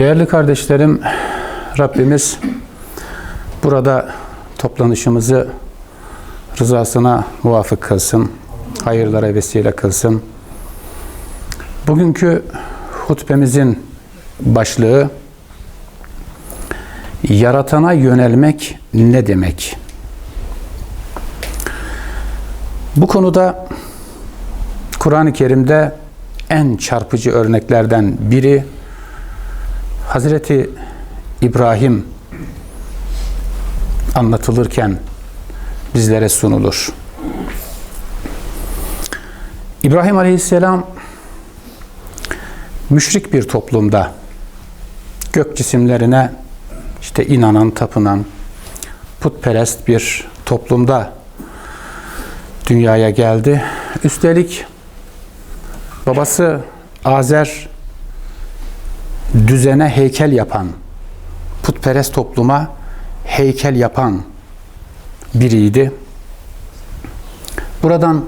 Değerli kardeşlerim, Rabbimiz burada toplanışımızı rızasına muvafık kılsın, hayırlara vesile kılsın. Bugünkü hutbemizin başlığı Yaratana yönelmek ne demek? Bu konuda Kur'an-ı Kerim'de en çarpıcı örneklerden biri Hazreti İbrahim anlatılırken bizlere sunulur. İbrahim Aleyhisselam müşrik bir toplumda gök cisimlerine işte inanan, tapınan, putperest bir toplumda dünyaya geldi. Üstelik babası Azer düzene heykel yapan, putperest topluma heykel yapan biriydi. Buradan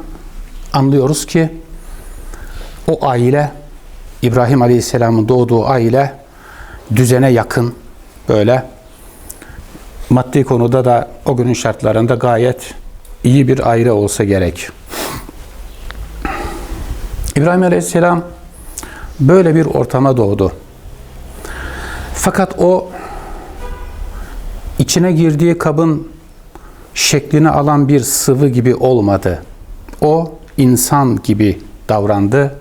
anlıyoruz ki o aile İbrahim Aleyhisselam'ın doğduğu aile düzene yakın böyle maddi konuda da o günün şartlarında gayet iyi bir aile olsa gerek. İbrahim Aleyhisselam böyle bir ortama doğdu. Fakat o içine girdiği kabın şeklini alan bir sıvı gibi olmadı. O insan gibi davrandı,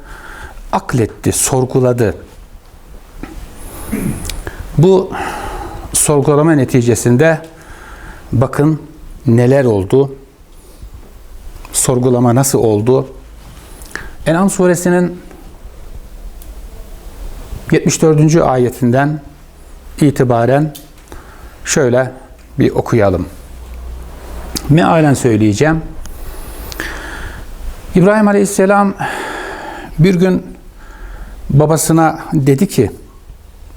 akletti, sorguladı. Bu sorgulama neticesinde bakın neler oldu, sorgulama nasıl oldu. En'am suresinin 74. ayetinden itibaren şöyle bir okuyalım. Mealen söyleyeceğim. İbrahim Aleyhisselam bir gün babasına dedi ki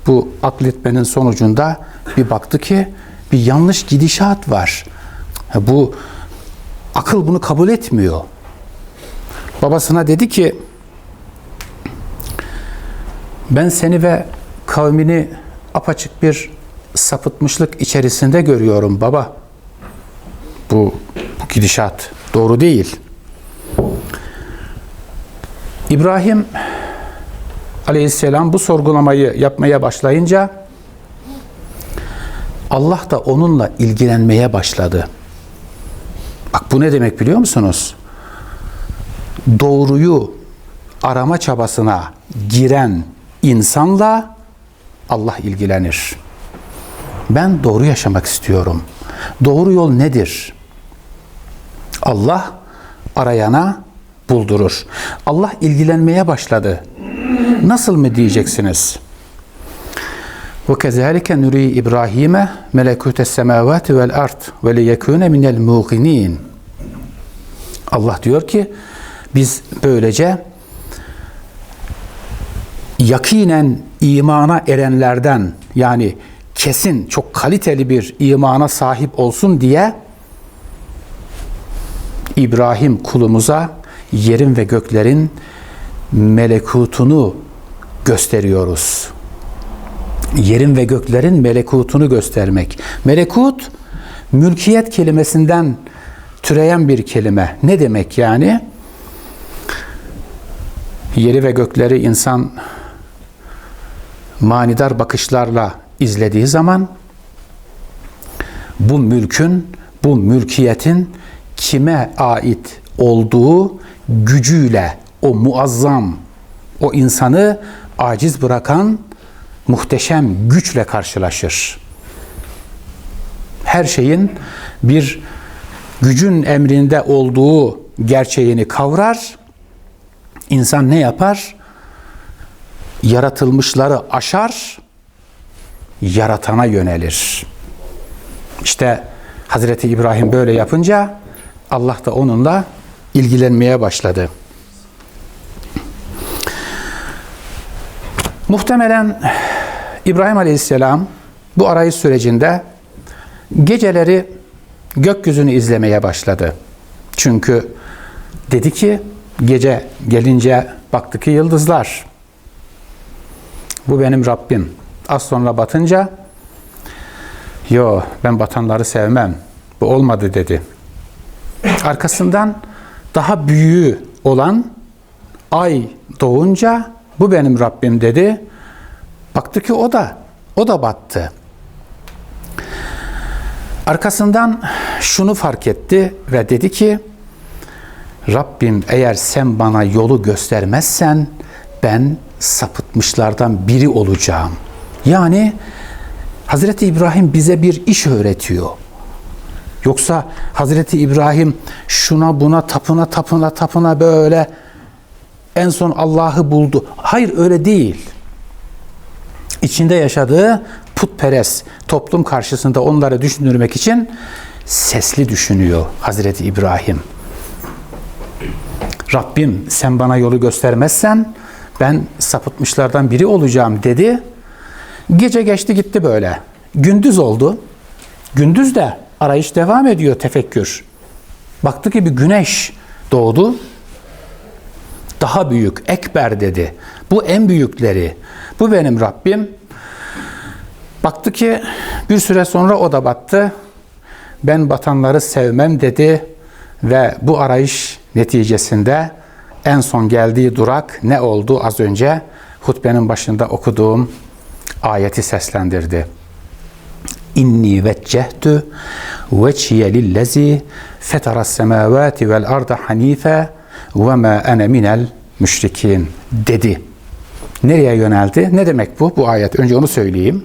bu akletmenin sonucunda bir baktı ki bir yanlış gidişat var. Bu akıl bunu kabul etmiyor. Babasına dedi ki ben seni ve kavmini apaçık bir sapıtmışlık içerisinde görüyorum baba. Bu, bu gidişat doğru değil. İbrahim aleyhisselam bu sorgulamayı yapmaya başlayınca Allah da onunla ilgilenmeye başladı. Bak bu ne demek biliyor musunuz? Doğruyu arama çabasına giren insanla Allah ilgilenir. Ben doğru yaşamak istiyorum. Doğru yol nedir? Allah arayana buldurur. Allah ilgilenmeye başladı. Nasıl mı diyeceksiniz? Ve kezalike nuri İbrahim'e melekutes semavati vel ard ve liyekune minel muqinin. Allah diyor ki biz böylece yakinen imana erenlerden yani kesin çok kaliteli bir imana sahip olsun diye İbrahim kulumuza yerin ve göklerin melekutunu gösteriyoruz. Yerin ve göklerin melekutunu göstermek. Melekut mülkiyet kelimesinden türeyen bir kelime. Ne demek yani? Yeri ve gökleri insan manidar bakışlarla izlediği zaman bu mülkün, bu mülkiyetin kime ait olduğu gücüyle o muazzam, o insanı aciz bırakan muhteşem güçle karşılaşır. Her şeyin bir gücün emrinde olduğu gerçeğini kavrar. İnsan ne yapar? Yaratılmışları aşar, yaratana yönelir. İşte Hazreti İbrahim böyle yapınca Allah da onunla ilgilenmeye başladı. Muhtemelen İbrahim Aleyhisselam bu arayış sürecinde geceleri gökyüzünü izlemeye başladı. Çünkü dedi ki gece gelince baktı ki yıldızlar. Bu benim Rabbim. Az sonra batınca yo ben batanları sevmem. Bu olmadı dedi. Arkasından daha büyüğü olan ay doğunca bu benim Rabbim dedi. Baktı ki o da o da battı. Arkasından şunu fark etti ve dedi ki Rabbim eğer sen bana yolu göstermezsen ben sapıtmışlardan biri olacağım. Yani Hazreti İbrahim bize bir iş öğretiyor. Yoksa Hazreti İbrahim şuna buna tapına tapına tapına böyle en son Allah'ı buldu. Hayır öyle değil. İçinde yaşadığı putperest toplum karşısında onları düşündürmek için sesli düşünüyor Hazreti İbrahim. Rabbim sen bana yolu göstermezsen ben sapıtmışlardan biri olacağım dedi. Gece geçti gitti böyle. Gündüz oldu. Gündüz de arayış devam ediyor tefekkür. Baktı ki bir güneş doğdu. Daha büyük, ekber dedi. Bu en büyükleri. Bu benim Rabbim. Baktı ki bir süre sonra o da battı. Ben batanları sevmem dedi ve bu arayış neticesinde en son geldiği durak ne oldu az önce hutbenin başında okuduğum ayeti seslendirdi. İnni veccehtu veciye lillezi fetaras semavati vel arda hanife ve ma ene minel müşrikin dedi. Nereye yöneldi? Ne demek bu? Bu ayet. Önce onu söyleyeyim.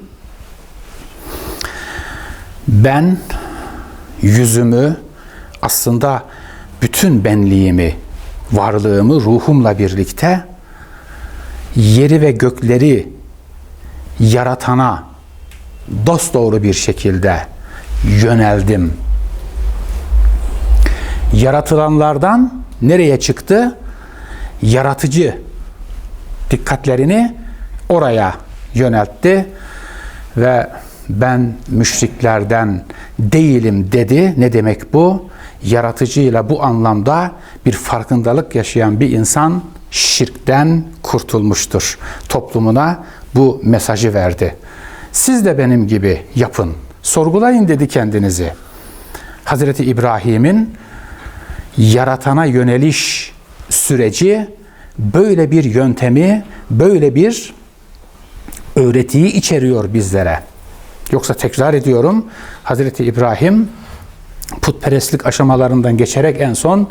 Ben yüzümü aslında bütün benliğimi, varlığımı ruhumla birlikte yeri ve gökleri yaratana dosdoğru bir şekilde yöneldim. Yaratılanlardan nereye çıktı? Yaratıcı dikkatlerini oraya yöneltti ve ben müşriklerden değilim dedi. Ne demek bu? Yaratıcıyla bu anlamda bir farkındalık yaşayan bir insan şirkten kurtulmuştur. Toplumuna bu mesajı verdi. Siz de benim gibi yapın. Sorgulayın dedi kendinizi. Hazreti İbrahim'in yaratana yöneliş süreci böyle bir yöntemi, böyle bir öğretiyi içeriyor bizlere. Yoksa tekrar ediyorum Hazreti İbrahim putperestlik aşamalarından geçerek en son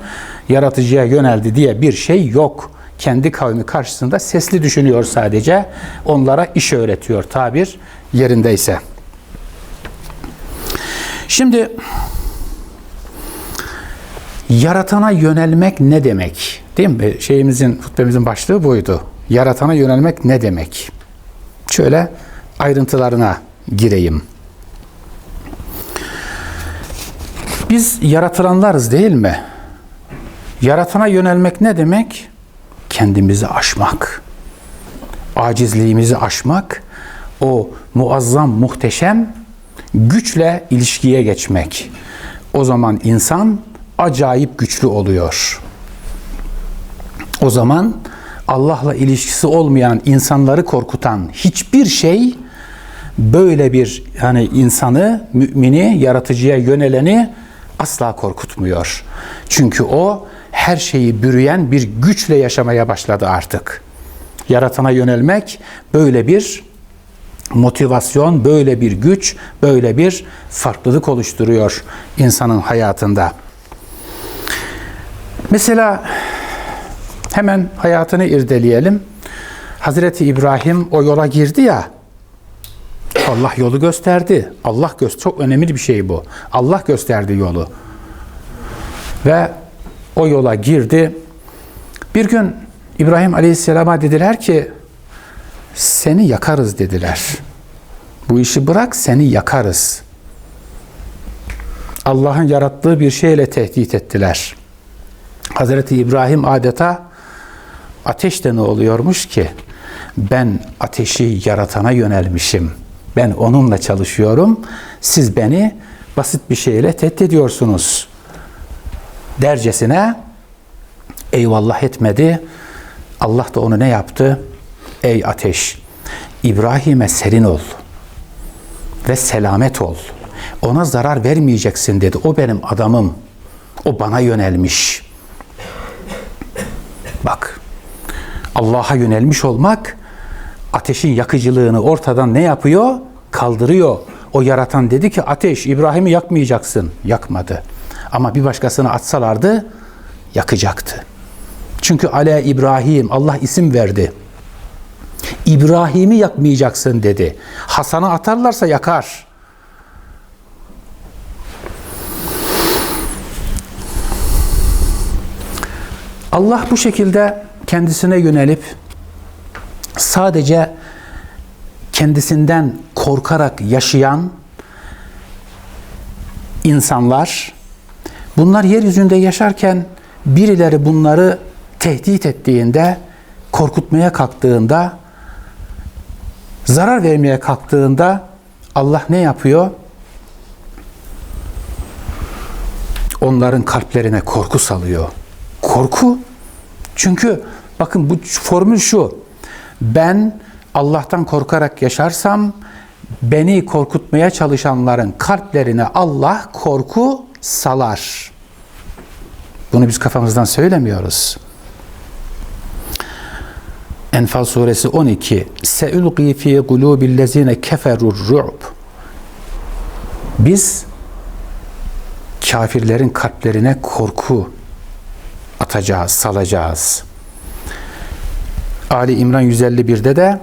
yaratıcıya yöneldi diye bir şey yok. Kendi kavmi karşısında sesli düşünüyor sadece. Onlara iş öğretiyor tabir yerindeyse. Şimdi yaratana yönelmek ne demek? Değil mi? Şeyimizin, hutbemizin başlığı buydu. Yaratana yönelmek ne demek? Şöyle ayrıntılarına gireyim. Biz yaratılanlarız değil mi? Yaratana yönelmek ne demek? Kendimizi aşmak. Acizliğimizi aşmak. O muazzam, muhteşem güçle ilişkiye geçmek. O zaman insan acayip güçlü oluyor. O zaman Allah'la ilişkisi olmayan insanları korkutan hiçbir şey böyle bir hani insanı, mümini, yaratıcıya yöneleni asla korkutmuyor. Çünkü o her şeyi bürüyen bir güçle yaşamaya başladı artık. Yaratana yönelmek böyle bir motivasyon, böyle bir güç, böyle bir farklılık oluşturuyor insanın hayatında. Mesela hemen hayatını irdeleyelim. Hazreti İbrahim o yola girdi ya, Allah yolu gösterdi. Allah göster çok önemli bir şey bu. Allah gösterdi yolu. Ve o yola girdi. Bir gün İbrahim Aleyhisselam'a dediler ki seni yakarız dediler. Bu işi bırak seni yakarız. Allah'ın yarattığı bir şeyle tehdit ettiler. Hazreti İbrahim adeta ateşte ne oluyormuş ki? Ben ateşi yaratana yönelmişim. Ben onunla çalışıyorum. Siz beni basit bir şeyle tehdit ediyorsunuz. Dercesine eyvallah etmedi. Allah da onu ne yaptı? Ey ateş! İbrahim'e serin ol ve selamet ol. Ona zarar vermeyeceksin dedi. O benim adamım. O bana yönelmiş. Bak. Allah'a yönelmiş olmak ateşin yakıcılığını ortadan ne yapıyor? Kaldırıyor. O yaratan dedi ki ateş İbrahim'i yakmayacaksın. Yakmadı. Ama bir başkasını atsalardı yakacaktı. Çünkü Ale İbrahim Allah isim verdi. İbrahim'i yakmayacaksın dedi. Hasan'ı atarlarsa yakar. Allah bu şekilde kendisine yönelip sadece kendisinden korkarak yaşayan insanlar bunlar yeryüzünde yaşarken birileri bunları tehdit ettiğinde, korkutmaya kalktığında, zarar vermeye kalktığında Allah ne yapıyor? Onların kalplerine korku salıyor. Korku. Çünkü bakın bu formül şu. Ben Allah'tan korkarak yaşarsam beni korkutmaya çalışanların kalplerine Allah korku salar. Bunu biz kafamızdan söylemiyoruz. Enfal suresi 12. Seulqi fi kulubillezine keferur ru'b. Biz kafirlerin kalplerine korku atacağız, salacağız. Ali İmran 151'de de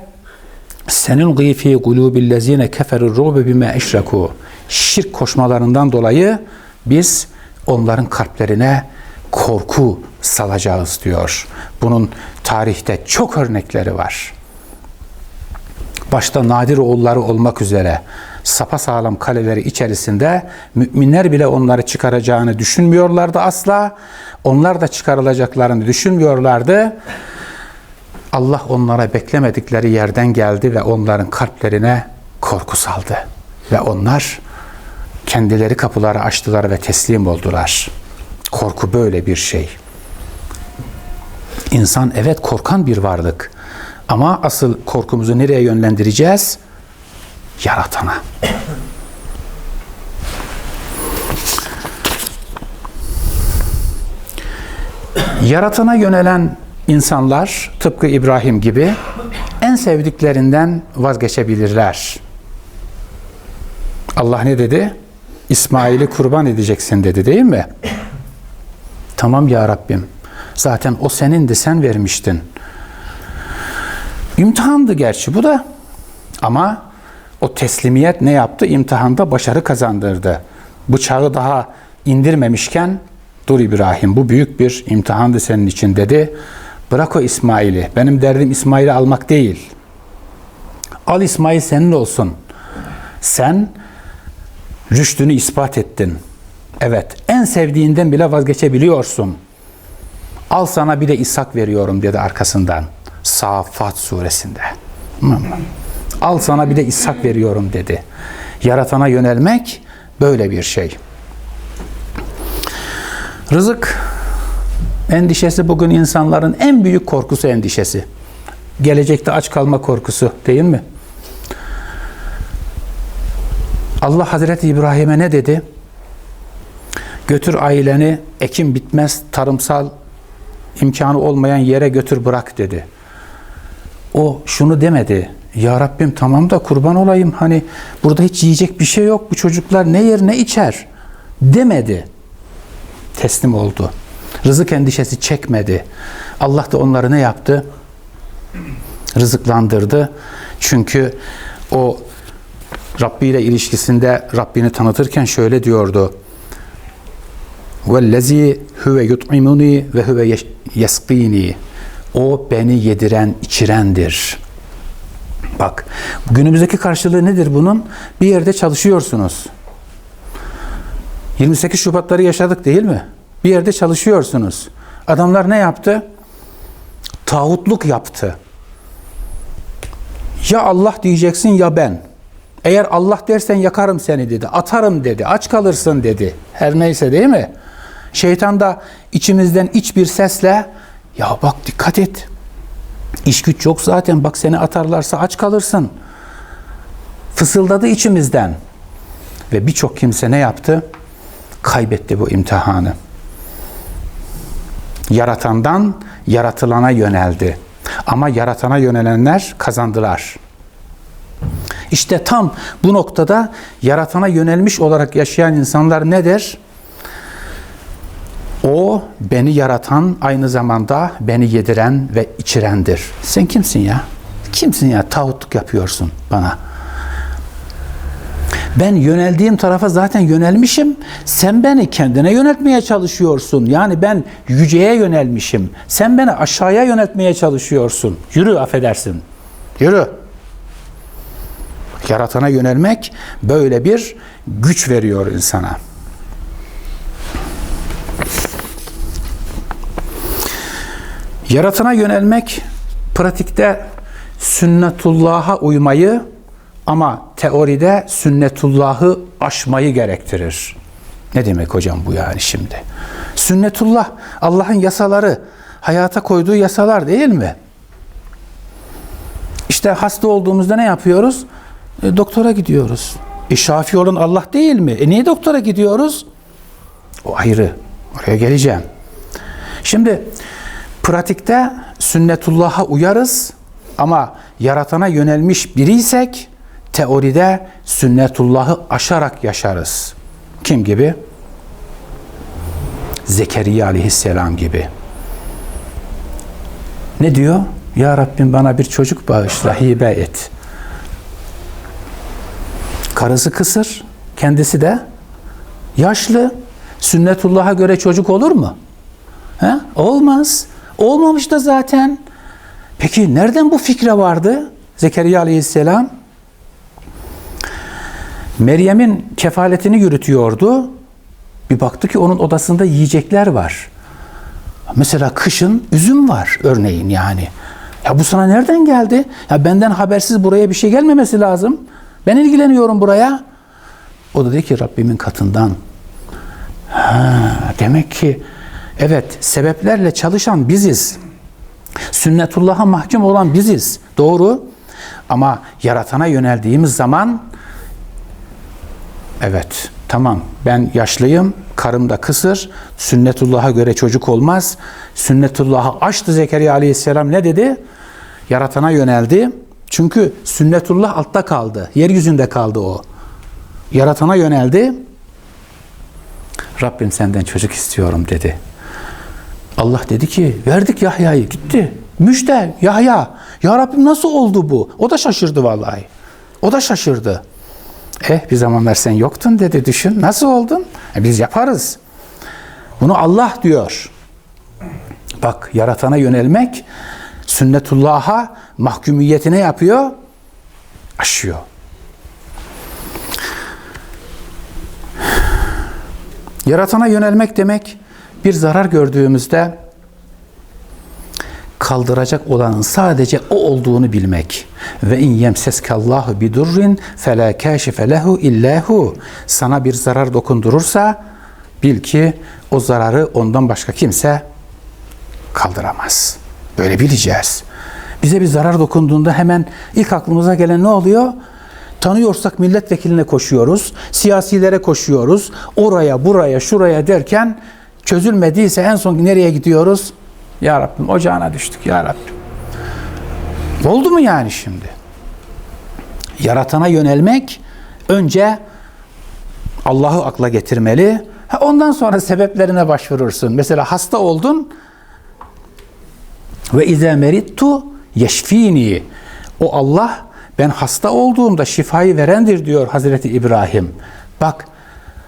Senulqi fi kulubillezine keferur ru'b bima eşreku. Şirk koşmalarından dolayı biz onların kalplerine korku salacağız diyor. Bunun tarihte çok örnekleri var. Başta nadir oğulları olmak üzere sapasağlam kaleleri içerisinde müminler bile onları çıkaracağını düşünmüyorlardı asla. Onlar da çıkarılacaklarını düşünmüyorlardı. Allah onlara beklemedikleri yerden geldi ve onların kalplerine korku saldı. Ve onlar kendileri kapıları açtılar ve teslim oldular. Korku böyle bir şey. İnsan evet korkan bir varlık. Ama asıl korkumuzu nereye yönlendireceğiz? Yaratana. Yaratana yönelen insanlar tıpkı İbrahim gibi en sevdiklerinden vazgeçebilirler. Allah ne dedi? İsmail'i kurban edeceksin dedi değil mi? Tamam ya Rabbim. Zaten o senindi, sen vermiştin. İmtihandı gerçi bu da. Ama o teslimiyet ne yaptı? İmtihanda başarı kazandırdı. Bıçağı daha indirmemişken dur İbrahim bu büyük bir imtihandı senin için dedi. Bırak o İsmail'i. Benim derdim İsmail'i almak değil. Al İsmail senin olsun. Sen rüştünü ispat ettin. Evet, en sevdiğinden bile vazgeçebiliyorsun. Al sana bir de İshak veriyorum dedi arkasından. Safat suresinde. Al sana bir de İshak veriyorum dedi. Yaratana yönelmek böyle bir şey. Rızık endişesi bugün insanların en büyük korkusu endişesi. Gelecekte aç kalma korkusu değil mi? Allah Hazreti İbrahim'e ne dedi? Götür aileni ekim bitmez tarımsal imkanı olmayan yere götür bırak dedi. O şunu demedi. Ya Rabbim tamam da kurban olayım. Hani burada hiç yiyecek bir şey yok. Bu çocuklar ne yer ne içer demedi. Teslim oldu. Rızık endişesi çekmedi. Allah da onları ne yaptı? Rızıklandırdı. Çünkü o Rabbi ile ilişkisinde Rabbini tanıtırken şöyle diyordu. Vellezî huve yut'imuni ve huve yeskini. O beni yediren, içirendir. Bak, günümüzdeki karşılığı nedir bunun? Bir yerde çalışıyorsunuz. 28 Şubatları yaşadık değil mi? Bir yerde çalışıyorsunuz. Adamlar ne yaptı? Tağutluk yaptı. Ya Allah diyeceksin ya ben. Eğer Allah dersen yakarım seni dedi. Atarım dedi. Aç kalırsın dedi. Her neyse değil mi? Şeytan da içimizden iç bir sesle ya bak dikkat et. İş güç yok zaten bak seni atarlarsa aç kalırsın. Fısıldadı içimizden. Ve birçok kimse ne yaptı? Kaybetti bu imtihanı. Yaratandan yaratılana yöneldi. Ama yaratana yönelenler kazandılar. İşte tam bu noktada yaratana yönelmiş olarak yaşayan insanlar nedir? O beni yaratan aynı zamanda beni yediren ve içirendir. Sen kimsin ya? Kimsin ya? Tağutluk yapıyorsun bana. Ben yöneldiğim tarafa zaten yönelmişim. Sen beni kendine yöneltmeye çalışıyorsun. Yani ben yüceye yönelmişim. Sen beni aşağıya yöneltmeye çalışıyorsun. Yürü affedersin. Yürü. Yaratana yönelmek böyle bir güç veriyor insana. Yaratana yönelmek pratikte sünnetullah'a uymayı ama teoride sünnetullah'ı aşmayı gerektirir. Ne demek hocam bu yani şimdi? Sünnetullah Allah'ın yasaları, hayata koyduğu yasalar değil mi? İşte hasta olduğumuzda ne yapıyoruz? E, doktora gidiyoruz. E, şafi olan Allah değil mi? E niye doktora gidiyoruz? O ayrı. Oraya geleceğim. Şimdi pratikte sünnetullah'a uyarız ama yaratana yönelmiş biriysek teoride sünnetullah'ı aşarak yaşarız. Kim gibi? Zekeriya aleyhisselam gibi. Ne diyor? Ya Rabbim bana bir çocuk bağışla, hibe et. Karısı kısır, kendisi de yaşlı. Sünnetullah'a göre çocuk olur mu? He? Olmaz. Olmamış da zaten. Peki nereden bu fikre vardı Zekeriya aleyhisselam? Meryem'in kefaletini yürütüyordu. Bir baktı ki onun odasında yiyecekler var. Mesela kışın üzüm var örneğin yani. Ya bu sana nereden geldi? Ya benden habersiz buraya bir şey gelmemesi lazım. Ben ilgileniyorum buraya. O da dedi ki Rabbimin katından. Ha, demek ki evet sebeplerle çalışan biziz. Sünnetullah'a mahkum olan biziz. Doğru. Ama yaratana yöneldiğimiz zaman evet tamam ben yaşlıyım, karım da kısır, sünnetullah'a göre çocuk olmaz. Sünnetullah'ı açtı Zekeriya aleyhisselam ne dedi? Yaratana yöneldi. Çünkü sünnetullah altta kaldı. Yeryüzünde kaldı o. Yaratana yöneldi. Rabbim senden çocuk istiyorum dedi. Allah dedi ki verdik Yahya'yı gitti. Müjde Yahya. Ya Rabbim nasıl oldu bu? O da şaşırdı vallahi. O da şaşırdı. Eh bir zamanlar sen yoktun dedi düşün. Nasıl oldun? E, biz yaparız. Bunu Allah diyor. Bak yaratana yönelmek sünnetullah'a mahkumiyetine yapıyor? Aşıyor. Yaratana yönelmek demek bir zarar gördüğümüzde kaldıracak olanın sadece o olduğunu bilmek. Ve in yemseskallahu bi durrin fela kashife lehu illahu. Sana bir zarar dokundurursa bil ki o zararı ondan başka kimse kaldıramaz. Böyle bileceğiz. Bize bir zarar dokunduğunda hemen ilk aklımıza gelen ne oluyor? Tanıyorsak milletvekiline koşuyoruz, siyasilere koşuyoruz, oraya, buraya, şuraya derken çözülmediyse en son nereye gidiyoruz? Ya Rabbim ocağına düştük ya Rabbim. Oldu mu yani şimdi? Yaratana yönelmek önce Allah'ı akla getirmeli. Ondan sonra sebeplerine başvurursun. Mesela hasta oldun ve izâ merittu yeşfini. O Allah ben hasta olduğumda şifayı verendir diyor Hazreti İbrahim. Bak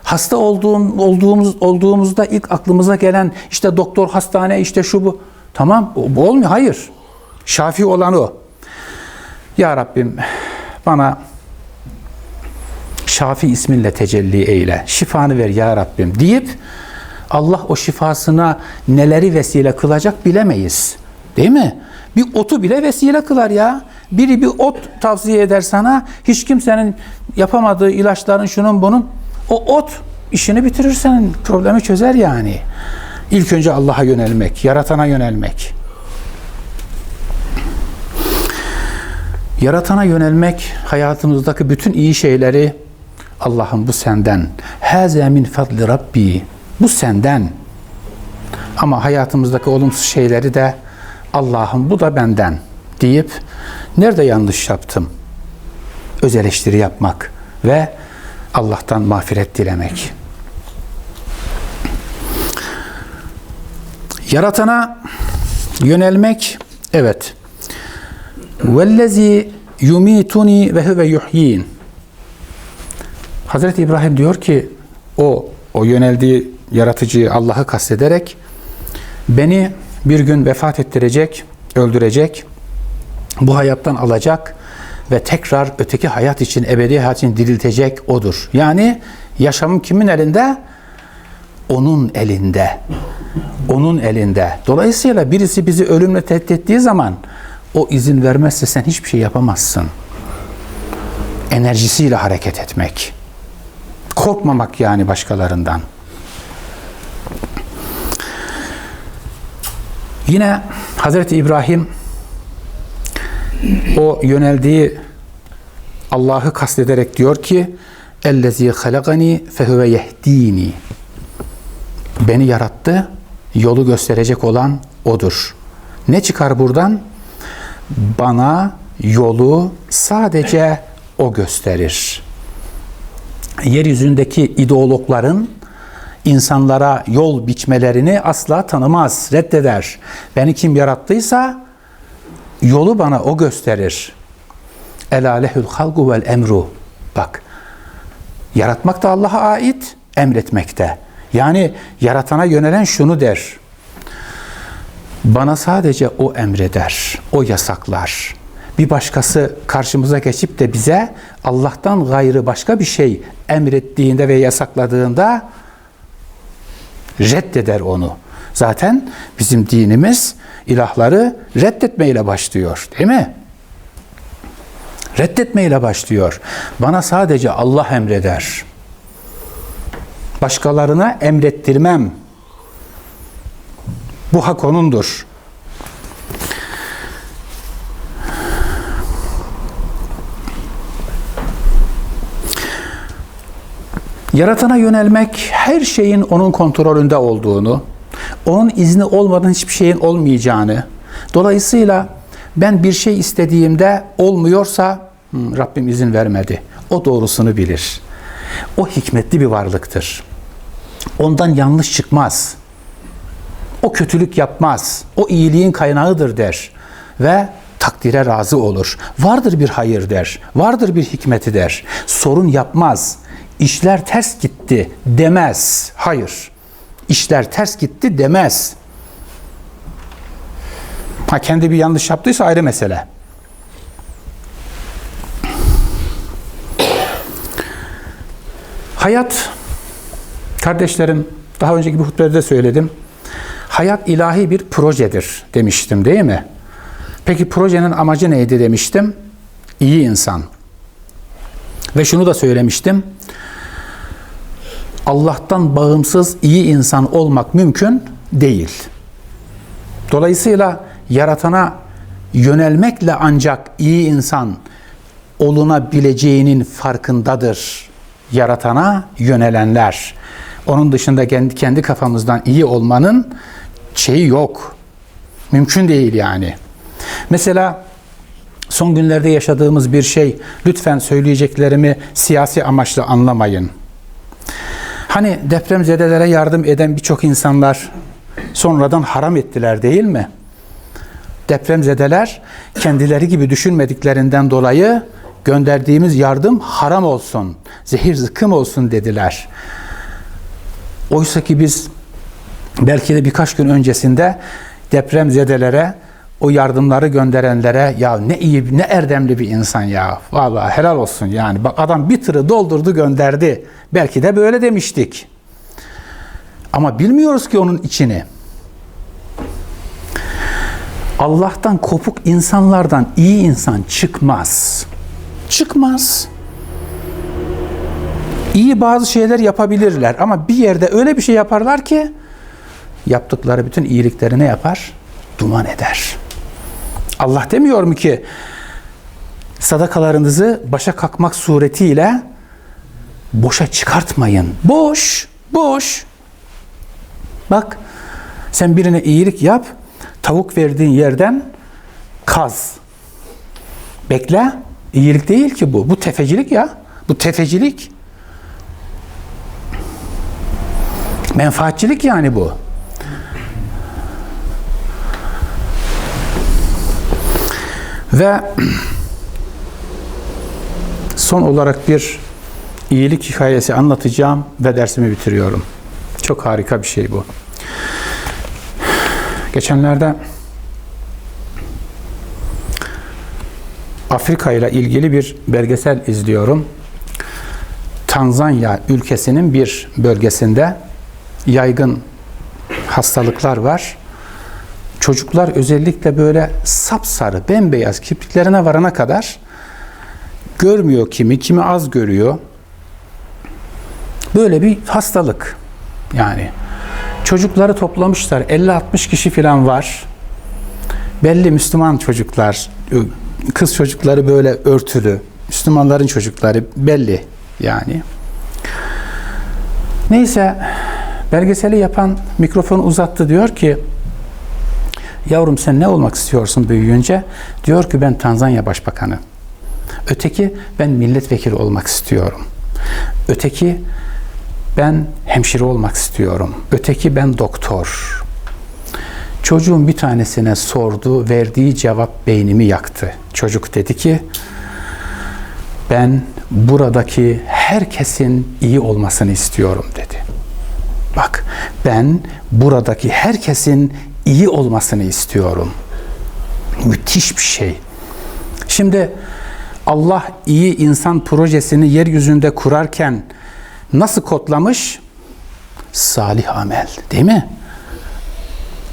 hasta olduğum, olduğumuz olduğumuzda ilk aklımıza gelen işte doktor, hastane, işte şu bu. Tamam bu olmuyor. Hayır. Şafi olan o. Ya Rabbim bana Şafi isminle tecelli eyle. Şifanı ver ya Rabbim deyip Allah o şifasına neleri vesile kılacak bilemeyiz. Değil mi? Bir otu bile vesile kılar ya. Biri bir ot tavsiye eder sana. Hiç kimsenin yapamadığı ilaçların şunun bunun. O ot işini bitirir senin. Problemi çözer yani. İlk önce Allah'a yönelmek, yaratana yönelmek. Yaratana yönelmek, hayatımızdaki bütün iyi şeyleri Allah'ım bu senden. Haze min fadli Rabbi. Bu senden. Ama hayatımızdaki olumsuz şeyleri de Allah'ım bu da benden deyip nerede yanlış yaptım? Öz eleştiri yapmak ve Allah'tan mağfiret dilemek. Yaratana yönelmek evet. Vellezi yumituni ve huve yuhyin. Hazreti İbrahim diyor ki o o yöneldiği yaratıcıyı Allah'ı kastederek beni bir gün vefat ettirecek, öldürecek, bu hayattan alacak ve tekrar öteki hayat için, ebedi hayat için diriltecek odur. Yani yaşamım kimin elinde? Onun elinde. Onun elinde. Dolayısıyla birisi bizi ölümle tehdit ettiği zaman o izin vermezse sen hiçbir şey yapamazsın. Enerjisiyle hareket etmek. Korkmamak yani başkalarından. Yine Hazreti İbrahim o yöneldiği Allah'ı kastederek diyor ki ellezî halagani fehuve yehdini beni yarattı yolu gösterecek olan odur. Ne çıkar buradan? Bana yolu sadece o gösterir. Yeryüzündeki ideologların insanlara yol biçmelerini asla tanımaz, reddeder. Beni kim yarattıysa yolu bana o gösterir. Ela lehül halgu vel emru. Bak. Yaratmak da Allah'a ait, emretmek de. Yani yaratana yönelen şunu der. Bana sadece o emreder, o yasaklar. Bir başkası karşımıza geçip de bize Allah'tan gayrı başka bir şey emrettiğinde ve yasakladığında reddeder onu. Zaten bizim dinimiz ilahları reddetmeyle başlıyor, değil mi? Reddetmeyle başlıyor. Bana sadece Allah emreder. Başkalarına emrettirmem. Bu hak onundur. Yaratana yönelmek her şeyin onun kontrolünde olduğunu, onun izni olmadan hiçbir şeyin olmayacağını, dolayısıyla ben bir şey istediğimde olmuyorsa "Hmm, Rabbim izin vermedi. O doğrusunu bilir. O hikmetli bir varlıktır. Ondan yanlış çıkmaz. O kötülük yapmaz. O iyiliğin kaynağıdır der. Ve takdire razı olur. Vardır bir hayır der. Vardır bir hikmeti der. Sorun yapmaz. İşler ters gitti demez. Hayır. İşler ters gitti demez. Ha kendi bir yanlış yaptıysa ayrı mesele. Hayat kardeşlerim daha önceki bir hutbede söyledim. Hayat ilahi bir projedir demiştim değil mi? Peki projenin amacı neydi demiştim? İyi insan. Ve şunu da söylemiştim. Allah'tan bağımsız iyi insan olmak mümkün değil. Dolayısıyla yaratana yönelmekle ancak iyi insan olunabileceğinin farkındadır yaratana yönelenler. Onun dışında kendi kendi kafamızdan iyi olmanın şeyi yok. Mümkün değil yani. Mesela son günlerde yaşadığımız bir şey, lütfen söyleyeceklerimi siyasi amaçlı anlamayın. Hani depremzedelere yardım eden birçok insanlar sonradan haram ettiler değil mi? Depremzedeler kendileri gibi düşünmediklerinden dolayı gönderdiğimiz yardım haram olsun, zehir zıkkım olsun dediler. Oysa ki biz belki de birkaç gün öncesinde depremzedelere o yardımları gönderenlere ya ne iyi ne erdemli bir insan ya. Vallahi helal olsun yani. Bak adam bir tırı doldurdu gönderdi. Belki de böyle demiştik. Ama bilmiyoruz ki onun içini. Allah'tan kopuk insanlardan iyi insan çıkmaz. Çıkmaz. İyi bazı şeyler yapabilirler ama bir yerde öyle bir şey yaparlar ki yaptıkları bütün iyilikleri ne yapar? Duman eder. Allah demiyor mu ki sadakalarınızı başa kalkmak suretiyle boşa çıkartmayın. Boş, boş. Bak sen birine iyilik yap, tavuk verdiğin yerden kaz. Bekle. İyilik değil ki bu. Bu tefecilik ya. Bu tefecilik. Menfaatçilik yani bu. Ve son olarak bir iyilik hikayesi anlatacağım ve dersimi bitiriyorum. Çok harika bir şey bu. Geçenlerde Afrika ile ilgili bir belgesel izliyorum. Tanzanya ülkesinin bir bölgesinde yaygın hastalıklar var. Çocuklar özellikle böyle sapsarı, bembeyaz kirpiklerine varana kadar görmüyor kimi, kimi az görüyor. Böyle bir hastalık. Yani çocukları toplamışlar. 50-60 kişi falan var. Belli Müslüman çocuklar, kız çocukları böyle örtülü. Müslümanların çocukları belli yani. Neyse belgeseli yapan mikrofonu uzattı diyor ki yavrum sen ne olmak istiyorsun büyüyünce? Diyor ki ben Tanzanya Başbakanı. Öteki ben milletvekili olmak istiyorum. Öteki ben hemşire olmak istiyorum. Öteki ben doktor. Çocuğun bir tanesine sordu, verdiği cevap beynimi yaktı. Çocuk dedi ki, ben buradaki herkesin iyi olmasını istiyorum dedi. Bak, ben buradaki herkesin iyi olmasını istiyorum. Müthiş bir şey. Şimdi Allah iyi insan projesini yeryüzünde kurarken nasıl kodlamış? Salih amel, değil mi?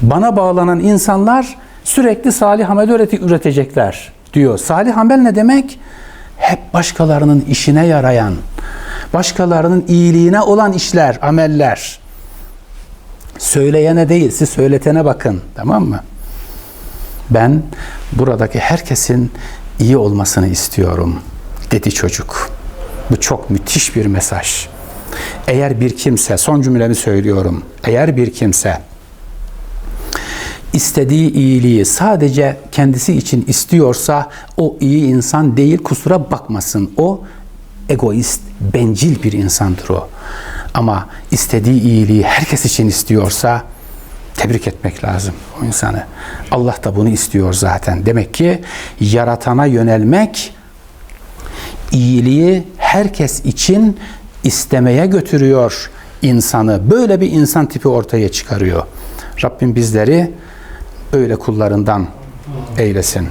Bana bağlanan insanlar sürekli salih amel üretecekler diyor. Salih amel ne demek? Hep başkalarının işine yarayan, başkalarının iyiliğine olan işler, ameller. Söyleyene değil, siz söyletene bakın. Tamam mı? Ben buradaki herkesin iyi olmasını istiyorum dedi çocuk. Bu çok müthiş bir mesaj. Eğer bir kimse, son cümlemi söylüyorum. Eğer bir kimse istediği iyiliği sadece kendisi için istiyorsa o iyi insan değil kusura bakmasın. O egoist, bencil bir insandır o. Ama istediği iyiliği herkes için istiyorsa tebrik etmek lazım o insanı. Allah da bunu istiyor zaten. Demek ki yaratana yönelmek iyiliği herkes için istemeye götürüyor insanı. Böyle bir insan tipi ortaya çıkarıyor. Rabbim bizleri böyle kullarından eylesin.